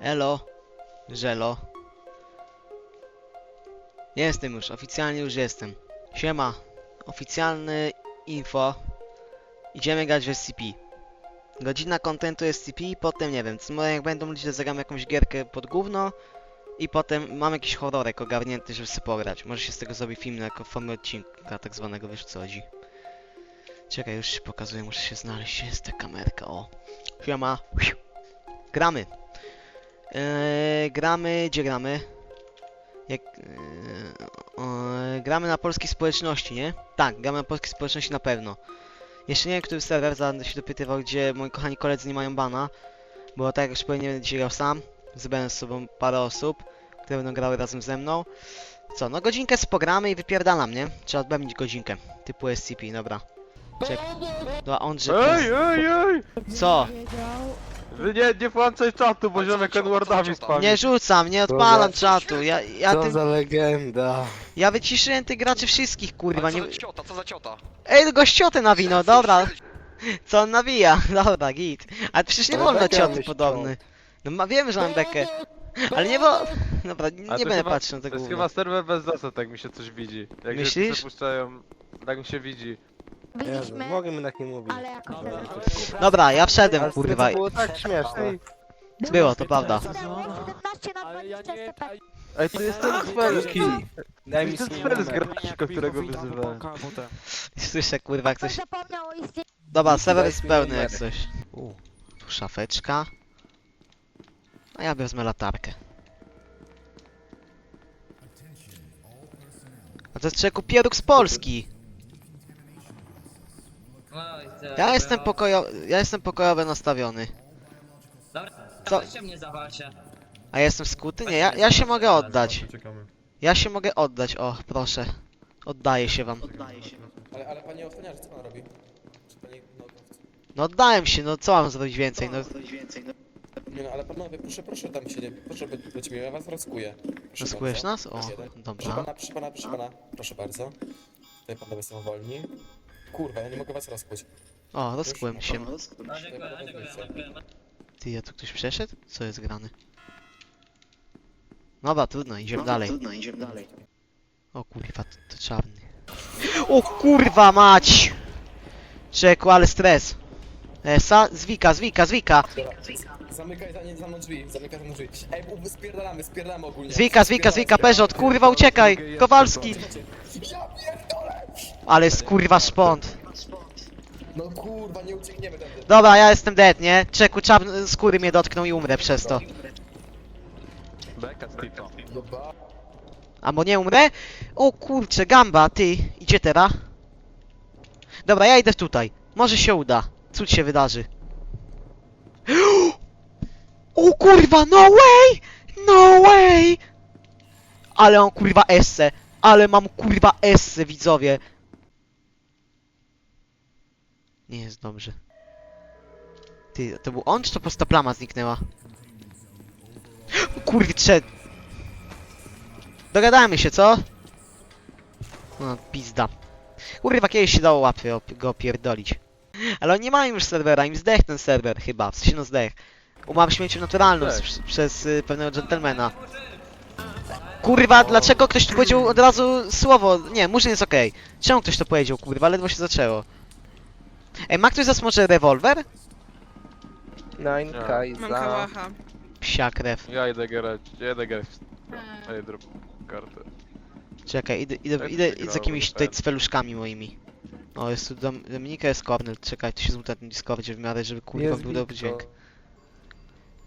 Elo. Żelo. Jestem już, oficjalnie już jestem. Siema. Oficjalny info. Idziemy grać w SCP. Godzina kontentu SCP, potem nie wiem, co może jak będą ludzie, zagram jakąś gierkę pod gówno. I potem mam jakiś horrorek ogarnięty, żeby sobie pograć. Może się z tego zrobi film jako formę odcinka tak zwanego, wiesz co chodzi. Czekaj, już się pokazuję, muszę się znaleźć. Jest ta kamerka, o. Siema. Gramy. Eee, gramy, gdzie gramy? Jak, eee, gramy na polskiej społeczności, nie? Tak, gramy na polskiej społeczności na pewno. Jeszcze nie wiem, który serwer, zaraz się dopytywał, gdzie moi kochani koledzy nie mają bana. Bo tak jak już powiem, nie będę dzisiaj grał sam. Zebrałem z sobą parę osób, które będą grały razem ze mną. Co, no godzinkę spogramy i wypierdalam, nie? Trzeba odbędzić godzinkę. Typu SCP, dobra. Czek. Dobra, on że... Ej, ej, ej! Co? Nie, nie włączaj czatu, bo ziomek Edwardami spami. Nie rzucam, nie odpalam czatu. Ja, ja, Co tym, za legenda. ja wyciszyłem tych graczy wszystkich, kurwa. Ale co Nie... za ciota, co za ciota? Ej, gościotę na wino, dobra. Co on nawija? Dobra, git. Ale przecież nie Ale wolno cioty myślał. podobny. No ma, wiemy, że mam bekę. Ale nie bo... Dobra, nie, A nie to będę chyba- patrzył na To tego jest chyba serwer bez zasad, jak mi się coś widzi. Jak Myślisz? się przepuszczają, tak mi się widzi. Jezu, Widzieliśmy, mogę mi tak nie mówić. ale jakoś Dobra, ja wszedłem, Ale kurwa. To było tak śmieszne. Było, to prawda. Było 17 na 20 SCP. Ej, to jest ten spell. Daj mi To jest spell z grafika, którego wyzywałem. Słyszę, kurwa, jak coś... Ktoś zapomniał o istnieniu. Dobra, serwer jest pełny jak coś. U, tu szafeczka. A ja wezmę latarkę. A to jest czeku pieróg z Polski. Ja jestem pokojo... Ja jestem pokojowo nastawiony. Dobra, Co? weźcie mnie zawalcie. A ja jestem skuty? Nie, ja, ja się mogę oddać. Ja się mogę oddać, o, proszę. Oddaję się wam. Ale, ale panie ochroniarz, co pan robi? Czy pani, no, No oddałem się, no co mam zrobić więcej, no. nie no, ale panowie, proszę, proszę tam się nie, proszę by- być miły, ja was rozkuję. Proszę Rozkujesz bardzo. nas? O, jeden. Proszę dobra. pana, proszę pana, proszę pana, proszę bardzo. Tutaj panowie są wolni. Kurwa, ja nie mogę was rozkuć. O, rozkułem się. No. Ty, a tu ktoś przeszedł? Co jest grane? Dobra, trudno, idziemy dalej. O kurwa, to, to czarny. O kurwa mać! Czeku, ale stres. Esa, zwika, zwika, zwika. Zamykaj za, nie, za mną drzwi, zamykaj za mną drzwi. Ej, u- spierdalamy, spierdalamy ogólnie. Zwika, zwika, zwika, Peugeot, kurwa uciekaj! Kowalski! Ja pierdolę! Ale jest kurwa szpont. No kurwa, nie uciekniemy tędy. Dobra, ja jestem dead, nie? Czeku, czap skóry mnie dotknął i umrę przez to. Beka z Tito. Jeba. A bo nie umrę? O kurcze, gamba, ty. Idzie teraz? Dobra, ja idę tutaj. Może się uda. Cud się wydarzy. O kurwa, no way! No way! Ale on kurwa esse. Ale mam kurwa esse, widzowie. Nie jest dobrze. Ty, to był on, czy to po prostu ta plama zniknęła? Kurczę, Dogadamy się, co? No, pizda. Kurwa, kiedyś się dało łatwiej op- go opierdolić. Ale oni nie mają już serwera, im zdech ten serwer chyba, w sensie no zdech. Umarł śmiercią naturalną Tak. przez y, pewnego gentlemana. Kurwa, dlaczego ktoś tu powiedział od razu słowo? Nie, murzyn jest okej. Czemu ktoś to powiedział, kurwa? Ledwo się zaczęło. Ej, ma ktoś z was może rewolwer? Nine Nie. Kaiza. Mam kałacha. Psia krew. Ja idę grać, ja idę grać. Ej, drop kartę. Czekaj, idę, idę, Jak idę, idę z jakimiś tutaj tak? cweluszkami moimi. O, jest tu Dom Dominika, jest Cornel. Czekaj, to się zmuta na tym Discordzie w miarę, żeby kurwa Jest był dobry Wiktor. dźwięk.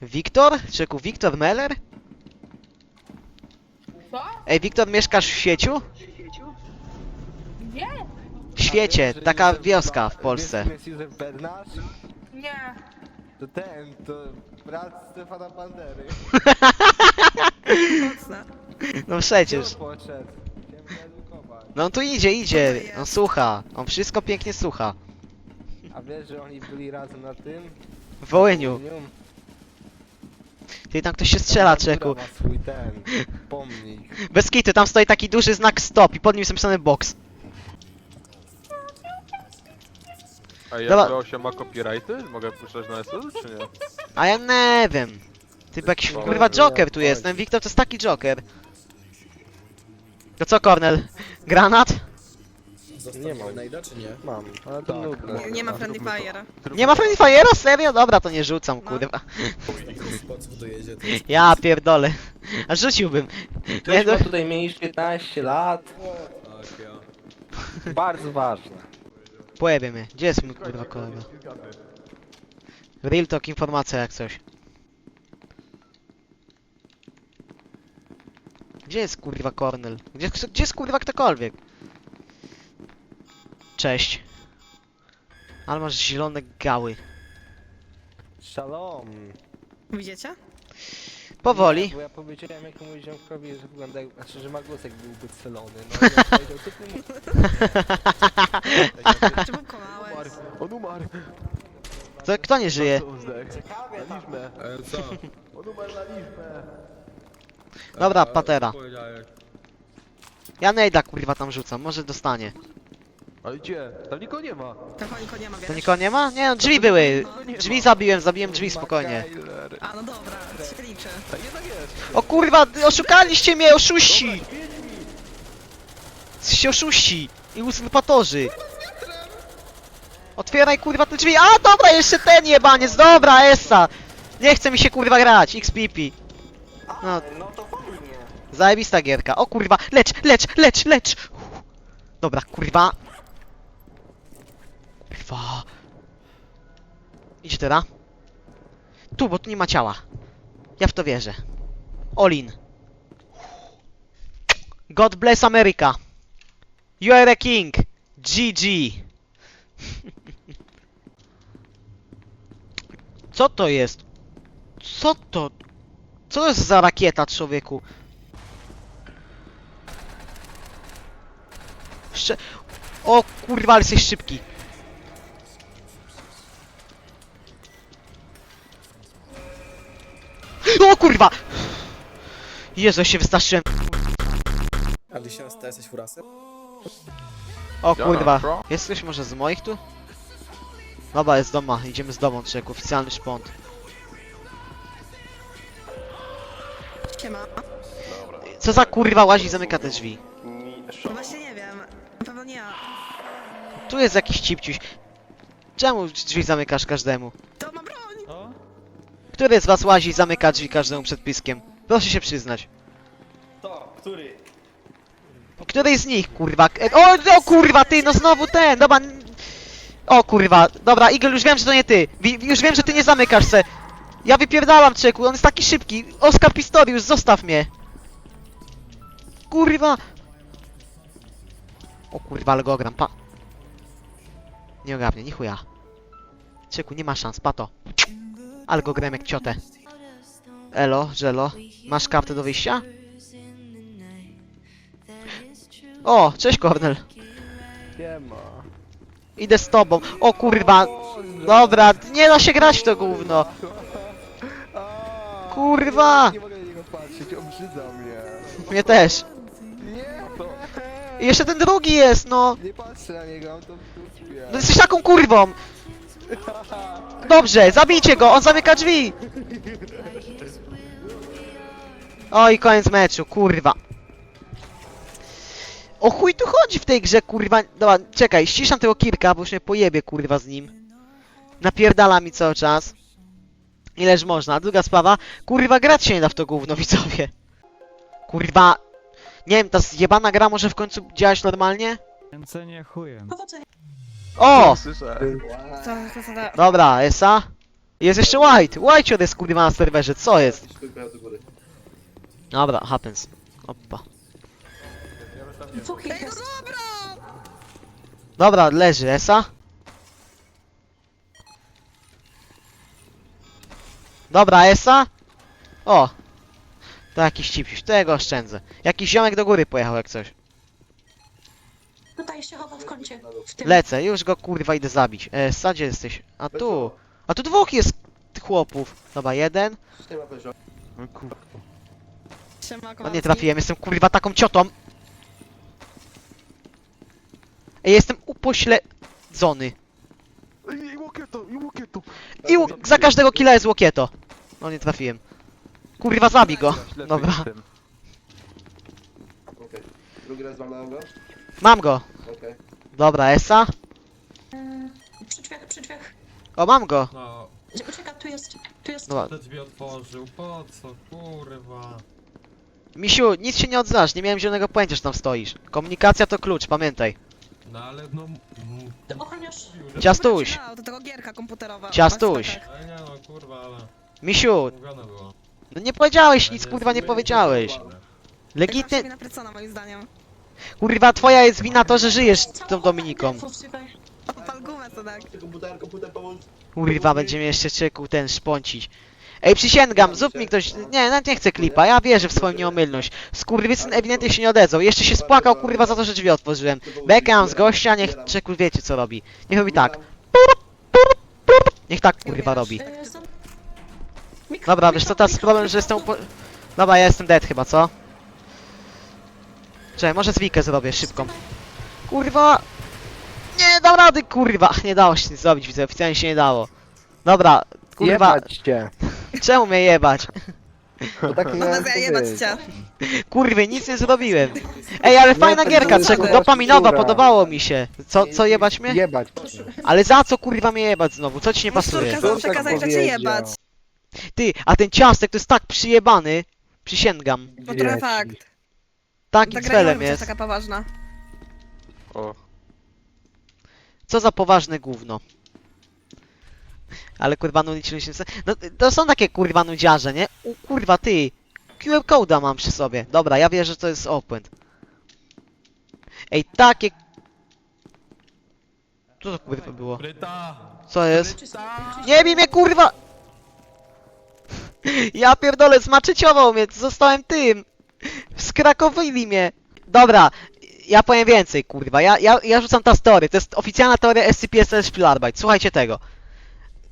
Wiktor? Czeku, Wiktor Meller? Ej, Wiktor, mieszkasz w świeciu? Świecie, taka wioska w Wiesz, Polsce. kim jest Józef Bernasz? nie. To ten, to brat Stefana Bandery. No przecież. Poszedł? Chciałem. No on tu idzie, idzie. On słucha. On wszystko pięknie słucha. A wiesz, że oni byli razem na tym? W Wołyniu. Ty tam ktoś się strzela, Czeku. Ma swój ten, pomnik. Bez kitu, tam stoi taki duży znak stop i pod nim jest napisany box. A Dobra. jak się ma copyrighty? Mogę puszczać na SL, czy nie? A ja nie wiem. Ty, bo jakiś kurwa Joker tu jest, ten Wiktor to jest taki Joker. To co, Cornel? Granat? Nie mam. Najda czy nie? Mam, ale to nudne. Nie, nie ma Friendly Fire. Nie ma Friendly Fire'a? Serio? Dobra, to nie rzucam, kurwa. Po co dojedzie? To Ja pierdolę. A rzuciłbym. Nie, Ktoś no, ma tutaj mniej niż 15 lat. Bardzo ważne. Pojebie mnie. Gdzie jest mój kurwa kolega? Real talk, informacja jak coś. Gdzie jest kurwa Cornel? Gdzie, gdzie jest kurwa ktokolwiek? Cześć. Ale masz zielone gały. Shalom. Widzicie? Powoli. Bo ja powiedziałem jakiemuś ziomkowi, że wygląda, jak- znaczy, że ma głos jak byłby celony. No i on powiedział, co ty mówisz? Pokonałeś? On umarł. To kto nie żyje? On zdech. Na liczbę. co? On umarł na liczbę. Dobra, patera. Ja nejda kurwa tam rzucam, może dostanie. Ale gdzie? Tam nikogo nie ma. To nikogo nie ma, wiesz? To nikogo nie ma? Nie, no, drzwi były. Drzwi zabiłem, zabiłem drzwi spokojnie. A, no dobra, to się liczy. A jednak jest. O kurwa, oszukaliście mnie, oszuści! Jesteście oszuści i usurpatorzy. Otwieraj kurwa te drzwi. A dobra, jeszcze ten jebaniec, dobra, Essa. Nie chce mi się kurwa grać, XPP. No. Zajebista gierka. O kurwa, lecz, lecz, lecz, lecz. Dobra, kurwa. Kurwa. Idź teraz. Tu, bo tu nie ma ciała. Ja w to wierzę. Olin. God bless America. You are a king. GG. Co to jest? Co to? Co to jest za rakieta, człowieku? Szcze... O kurwa, ale jesteś szybki. O kurwa! Jezu, ja się wystraszyłem. Alicia, ty jesteś furasem? O kurwa. bro. Jest ktoś może z moich tu? Dobra, jest doma. Idziemy z domą, czek. Oficjalny szpont. Siema. Co za kurwa łazi zamyka te drzwi? No właśnie nie wiem. Na pewno nie ja. Tu jest jakiś cipciuś. Czemu drzwi zamykasz każdemu? To ma! Który z was łazi i zamyka drzwi każdemu przed piskiem? Proszę się przyznać. To, który? Który z nich, kurwa? E, O, o kurwa, ty, no znowu ten, dobra. n- O kurwa, dobra, Eagle, już wiem, że to nie ty. Wi- już wiem, że ty nie zamykasz se. Ja wypierdalam, czeku, on jest taki szybki. Oskar Pistorius, zostaw mnie. Kurwa. O kurwa, ale go ogram, pa. Nie ogarnie, ni chuja. Czeku, nie ma szans, pato. Ale go gram jak ciotę. Elo, Żelo, masz kartę do wyjścia? O, cześć Kornel. Nie ma. Idę z tobą. O kurwa. Dobra, nie da się grać w to gówno. Kurwa. Nie mogę na niego patrzeć, obrzydza mnie. Mnie też. Nie, I jeszcze ten drugi jest, no. nie patrzę na niego, on to w dupie. No jesteś taką kurwą. Dobrze, zabijcie go, on zamyka drzwi. Oj, koniec meczu, kurwa. O chuj tu chodzi w tej grze, kurwa. Dobra, czekaj, ściszam tego Kirka, bo już mnie pojebie, kurwa, z nim. Napierdala mi cały czas. Ileż można. Druga sprawa, kurwa, grać się nie da w to gówno, widzowie. Kurwa. Nie wiem, ta zjebana gra może w końcu działać normalnie? Kręcenie chujem. O! Słyszę. To, to, to, to. Dobra, Esa. Jest jeszcze White. White jest kurwa na serwerze, co jest? Dobra, happens. Opa. Dobra! Dobra, leży Esa. Dobra, Esa. O. To jakiś cipsiuś, tego oszczędzę. Jakiś ziomek do góry pojechał jak coś. Tutaj się chowa w kącie. W tym. Lecę, już go kurwa idę zabić. Esa, gdzie jesteś? A tu. A tu dwóch jest chłopów. Dobra, jeden. No kurwa. Siema, No kolanki. nie trafiłem, jestem kurwa taką ciotą. Ej, jestem upośledzony. I łokieto, i łokieto. I u- za każdego killa jest łokieto. No nie trafiłem. Kurwa, zabij go. Dobra. Okej. Drugi raz walnąłem go? Mam go. Okej. Dobra, Esa. Przy drzwiach, przy drzwiach. O, mam go. No, Ucieka, tu jest, tu jest. Dobra. te drzwi otworzył, po co, kurwa. Misiu, nic się nie odzywasz, nie miałem zielonego pojęcia, że tam stoisz. Komunikacja to klucz, pamiętaj. No ale no... mm, Ochroniarz. Ciastuś, No, to tego gierka komputerowa. Ciastuś. Tak, tak. Ale nie no, kurwa, ale... Misiu, Mówione było. no nie powiedziałeś nic, kurwa, nie powiedziałeś. zainteresowany. Tak. Moim zdaniem. Kurwa, twoja jest wina to, że żyjesz z tą Dominiką. Opal. Kurwa, będzie mnie jeszcze czeku ten szpącić. Ej, przysięgam, zrób mi ktoś... Nie, nawet nie chcę klipa, ja wierzę w swoją nieomylność. Skurwysyn ewidentnie się nie odezwał. Jeszcze się spłakał, kurwa, za to, że drzwi otworzyłem. Bekam z gościa, niech czeku wiecie co robi. Niech robi tak. Niech tak, kurwa, robi. Dobra, wiesz co, teraz problem, że jestem... Dobra, ja jestem dead chyba, co? Czekaj, może zwikę zrobię, szybką. Kurwa! Nie dam rady, kurwa! Ach, Nie dało się nic zrobić, widzę, oficjalnie się nie dało. Dobra, kurwa, Jebać cię. czemu mnie jebać? To tak No miałem powiedzieć. cię. Kurwy, nic nie zrobiłem. Ej, ale fajna to gierka, nie czeku, jest dopaminowa, podobało mi się. Co, co jebać mnie? Jebać. Ale za co kurwa mnie jebać znowu? Co ci nie pasuje? Córka Kto zawsze tak kazać, że cię powiedział? jebać. Ty, a ten ciastek to jest tak przyjebany. Przysięgam. No trochę fakt. Takim Ta celem jest. taka poważna. O. Co za poważne gówno. Ale kurwa nudzić się No to są takie kurwa nudziarze, nie? U, kurwa ty. QR code'a mam przy sobie. Dobra, ja wierzę, że to jest opłęt. Ej, takie... Co to kurwa było? Co jest? Nie bij mnie kurwa! Ja pierdolę, zmaczyciował mnie, zostałem tym! Skrakowili mnie! Dobra, ja powiem więcej, kurwa, ja, ja, ja rzucam ta story, to jest oficjalna teoria SCP-SL Spielarbeit, słuchajcie tego.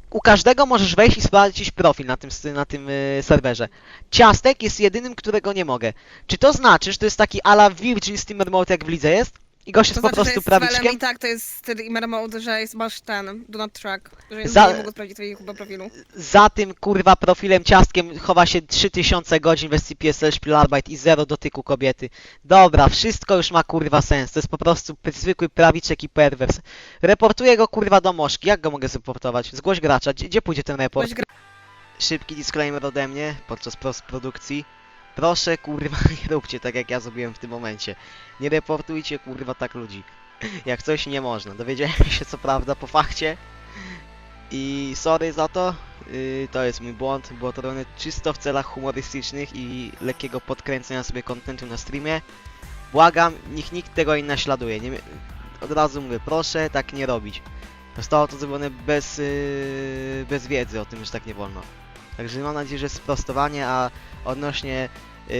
U każdego możesz wejść i sprawdzić profil na tym, na tym y, serwerze. Ciastek jest jedynym, którego nie mogę. Czy to znaczy, że to jest taki ala Virgin Steam Remote jak w lidze jest? I gość jest To po znaczy, prostu prawiczkiem? i tak, to jest streamer mode, że jest, masz ten, do not track. Że Za- nie mogą sprawdzić twojego chyba profilu. za tym kurwa profilem ciastkiem chowa się 3000 godzin w SCP-SL Spielarbeit i zero dotyku kobiety. Dobra, wszystko już ma kurwa sens. To jest po prostu zwykły prawiczek i perwers. Reportuję go kurwa do Moszki. Jak go mogę zreportować? Zgłoś gracza. Gdzie, gdzie pójdzie ten report? Szybki disclaimer ode mnie podczas postprodukcji. Proszę kurwa nie róbcie tak jak ja zrobiłem w tym momencie. Nie reportujcie kurwa tak ludzi. Jak coś nie można. Dowiedziałem się co prawda po fakcie. I sorry za to. Yy, to jest mój błąd. Było to robione czysto w celach humorystycznych i lekkiego podkręcenia sobie kontentu na streamie. Błagam, niech nikt tego nie naśladuje. Nie, od razu mówię, proszę tak nie robić. Zostało to zrobione bez, yy, bez wiedzy o tym, że tak nie wolno. Także mam nadzieję, że sprostowanie, a odnośnie yy,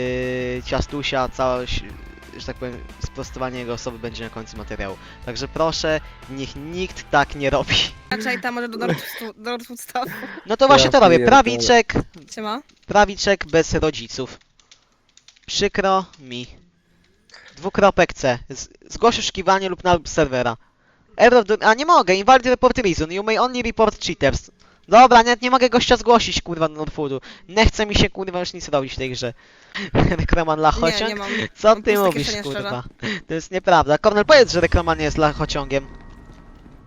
ciastusia, całość, że tak powiem, sprostowanie jego osoby będzie na końcu materiału. Także proszę, niech nikt tak nie robi. Raczej tam może do Northwood- Staff. No to właśnie to robię. Prawiczek, Siema. prawiczek bez rodziców. Przykro mi. Dwukropek C. Z zgłoś oszukiwanie lub na serwera. Error do... A nie mogę, invalid report reason. You may only report cheaters. Dobra, nawet nie mogę gościa zgłosić, kurwa, do Northwoodu. Nie chce mi się, kurwa, już nic robić w tej grze. Reklaman dla Nie, nie mam. Co mam ty mówisz, jeszcze nie kurwa? To jest nieprawda. Kornel, powiedz, że reklaman nie jest dla chociągiem.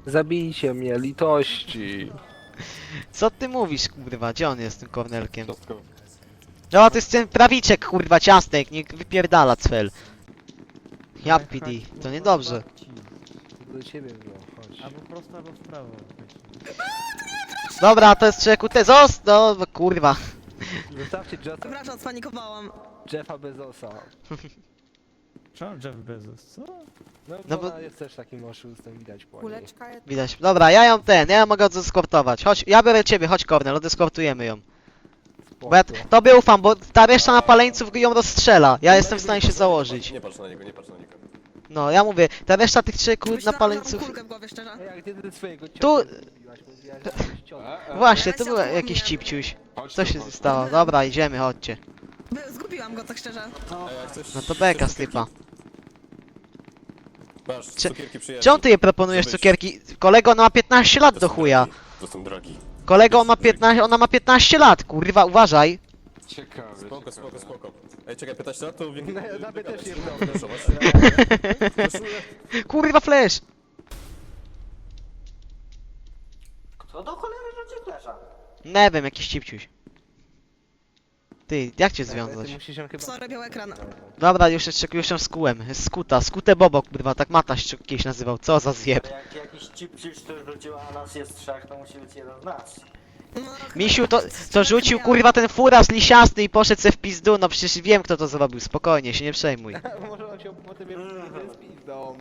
Zabijcie mnie, litości. Co ty mówisz, kurwa? Gdzie on jest, tym Kornelkiem? No, to jest ten prawiczek, kurwa, ciastek, niech wypierdala cfel. Ja PD, to niedobrze. Do ciebie było, chodź. Albo prosto, albo w prawo. Dobra, to jest człowieku te zos... No, kurwa. Zostawcie Jeffa, Przepraszam, spanikowałam. Jeffa Bezosa. Czemu Jeff Bezos, co? No, No no bo- jest też takim oszustem, widać po niej. Kuleczka Widać. Dobra, ja ją ten, ja ją mogę odzeskortować. Chodź, ja biorę ciebie, chodź Kornel, odeskortujemy ją. Bo ja tobie ufam, bo ta reszta na paleńców ją rozstrzela. Ja jestem w stanie się założyć. Nie patrz na niego, nie patrz na niego. No, ja mówię, ta reszta tych trzech kur- na Myślałam, że mam paleńców... kulkę w głowie, szczerze. A ty swojego Tu- zrobiłaś. Właśnie, to był jakiś cipciuś. Co się stało? Dobra, idziemy, chodźcie. By- Zgubiłam go, tak szczerze. No to beka, stypa. Masz, Cze- cukierki przyjaciół. Czemu ty je proponujesz cukierki? Kolego, ona ma 15 lat To do są chuja. drogi, To są drogi. Kolego, on ma 15, ona ma 15 lat, kurwa, uważaj. Ciekawe, Spoko, spoko, ciekawe. spoko. Ej, czekaj, pytać na to? No, ja nawet też nie Proszę, właśnie. Proszę. Kurwa flash! Kto do cholery rzucił flesza? Nie wiem, jakiś cipciuś. Ty, jak cię Ty związać? musisz ją chyba... Sorry, ekran. Dobra, już jeszcze już ją skułem. Skuta, skute bobo, kurwa, tak Mataś się kiedyś nazywał. Co za zjeb. Jak jakiś chip chip to rzucił, a nas jest trzech, to musi być jeden z nas. Misiu to, co rzucił kurwa ten furas lisiasty i poszedł se w pizdu, no przecież wiem kto to zrobił, spokojnie, się nie przejmuj. Może on się potem jest pizdą.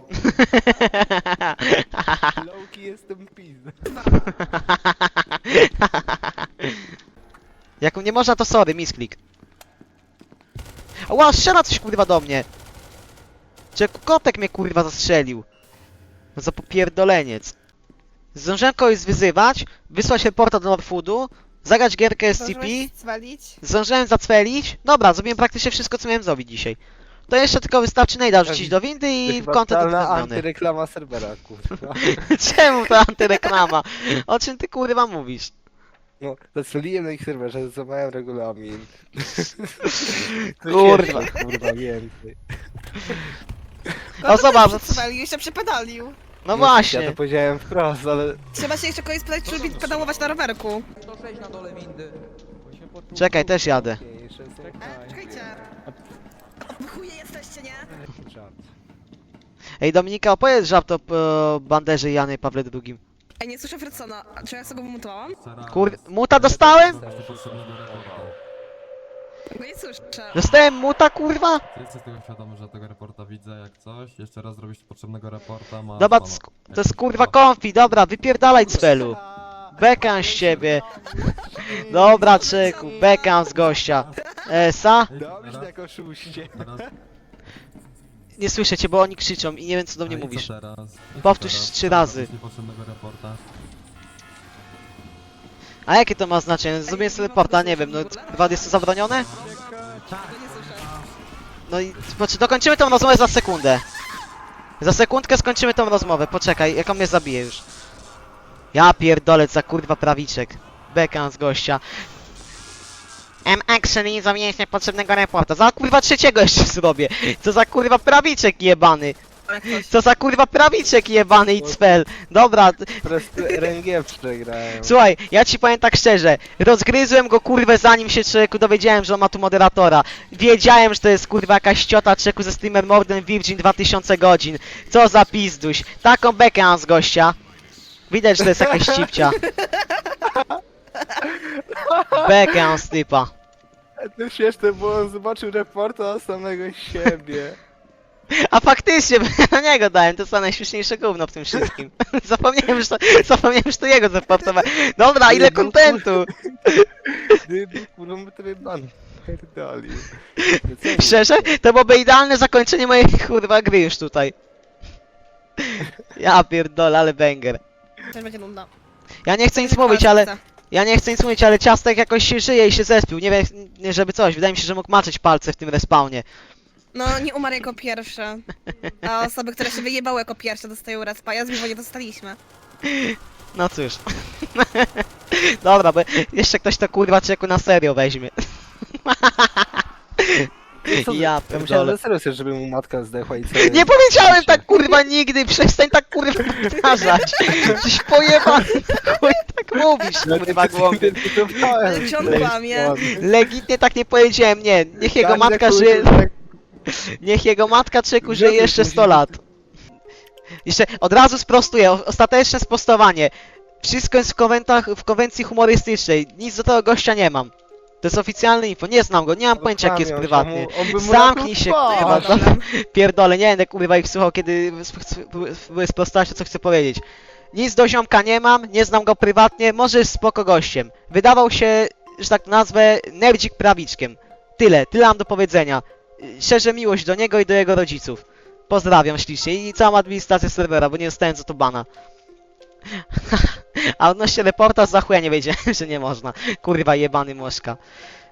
Lowki jestem pizdą. Jak nie można to sorry, misklik. Ła, strzela coś kurwa do mnie! Czy kotek mnie kurwa zastrzelił? No za popierdoleniec. Zdążyłem kogoś wyzywać, wysłać reporta do Norfoodu, zagrać gierkę SCP, zwalić? zdążyłem zacwelić. Dobra, zrobiłem praktycznie wszystko co miałem zrobić dzisiaj. To jeszcze tylko wystarczy najda rzucić do windy i Chyba kontent uwzględniony. antyreklama serwera, kurwa. Czemu to antyreklama? O czym ty kurwa mówisz? No, zastrzeliłem na ich serwerze, złamałem regulamin. Kurwa. Kurwa, więcej. O zobacz, Zwalił, jeszcze przepedalił. No Ja właśnie. to powiedziałem wprost, ale... Trzeba się jeszcze kogoś spytać, czy lubi pedałować na rowerku. Czekaj, też jadę. E, czekajcie. Chuje jesteście, nie? Ej Dominika, opowiedz żart o e, banderze Jany Pawle II. Ej, nie słyszę Fredsona. A Czy ja sobie go wymutowałam? Kur... Muta dostałem? Go nie słyszę. Dostałem muta kurwa? Ty jesteś tego świadomy, że tego reporta widzę jak coś. Jeszcze raz zrobisz potrzebnego reporta, masz Dobra, to, sk- to jest kurwa konfi, dobra, wypierdalaj cfelu. Bekam z ciebie. Dobra, czeku, bekam z gościa. Esa? Dobrze, jak oszuście. teraz- Nie słyszę cię, bo oni krzyczą i nie wiem co do mnie a i co mówisz. teraz? I co Powtórz teraz? trzy razy. Zrobisz niepotrzebnego reporta. A jakie to ma znaczenie? Zrobię sobie reporta, nie wiem, no jest to zabronione? No i znaczy dokończymy tą rozmowę za sekundę. Za sekundkę skończymy tą rozmowę, poczekaj, jak on mnie zabije już. Ja pierdolę, za kurwa prawiczek. Bekam z gościa. M i zamienić niepotrzebnego reporta. Za kurwa trzeciego jeszcze zrobię. Co za kurwa prawiczek jebany. Co za kurwa prawiczek jebany i cfel. Dobra, t- Po prostu RNG przegrałem. Słuchaj, ja ci powiem tak szczerze, rozgryzłem go kurwę zanim się człowieku dowiedziałem, że on ma tu moderatora. Wiedziałem, że to jest kurwa jakaś ciota czeku ze streamer Morden Virgin 2000 godzin. Co za pizduś. Taką bekę mam z gościa. Widać, że to jest jakaś cipcia. Bekę mam z typa. To śmieszne, bo on zobaczył reporta samego siebie. A faktycznie, bo ja na niego dałem, to jest najśmieszniejsze gówno w tym wszystkim. zapomniałem, że to, zapomniałem, że to jego zaportowałem. Dobra, ile kontentu. Kurwa tobie ban pierdolił. Szczerze? To byłoby idealne zakończenie mojej kurwa gry już tutaj. Ja pierdolę, ale banger. Też będzie nudno. Ja nie chcę nic mówić, ale... Ja nie chcę nic mówić, ale ciastek jakoś się żyje i się zespił. Nie wiem, żeby coś. Wydaje mi się, że mógł maczyć palce w tym respawnie. No, nie umarł jako pierwszy. A osoby, które się wyjebały jako pierwsze dostają respa. Ja z Vivo nie dostaliśmy. No cóż. Dobra, bo jeszcze ktoś to kurwa czeku na serio weźmie. Ja Ja musiałem pierdolę. na serio sobie, żeby mu matka zdechła i co? Nie powiedziałem tak kurwa nigdy, przestań tak kurwa powtarzać. Coś pojebany, chuj tak mówisz kurwa głąbie. Ale kłamie? Legitnie tak nie powiedziałem, nie. Niech jego matka żyje, niech jego matka czeku żyje jeszcze 100 lat. Jeszcze od razu sprostuję, o- ostateczne sprostowanie. Wszystko jest w, konwentach, w konwencji humorystycznej, nic do tego gościa nie mam. To jest oficjalne info, nie znam go, nie mam pojęcia jaki jest prywatny. Zamknij się, kurwa, problem. Pierdolę, nie będę kurwa ich słuchał, kiedy sprostać to co chcę powiedzieć. Nic do ziomka nie mam, nie znam go prywatnie, może jest spoko gościem. Wydawał się, że tak nazwę, nerdzik prawiczkiem. Tyle, tyle mam do powiedzenia. Szczerze miłość do niego i do jego rodziców. Pozdrawiam ślicznie i całą administrację serwera, bo nie dostałem za to bana. A odnośnie reporta za chuja nie wiedziałem, że nie można. Kurwa jebany moszka.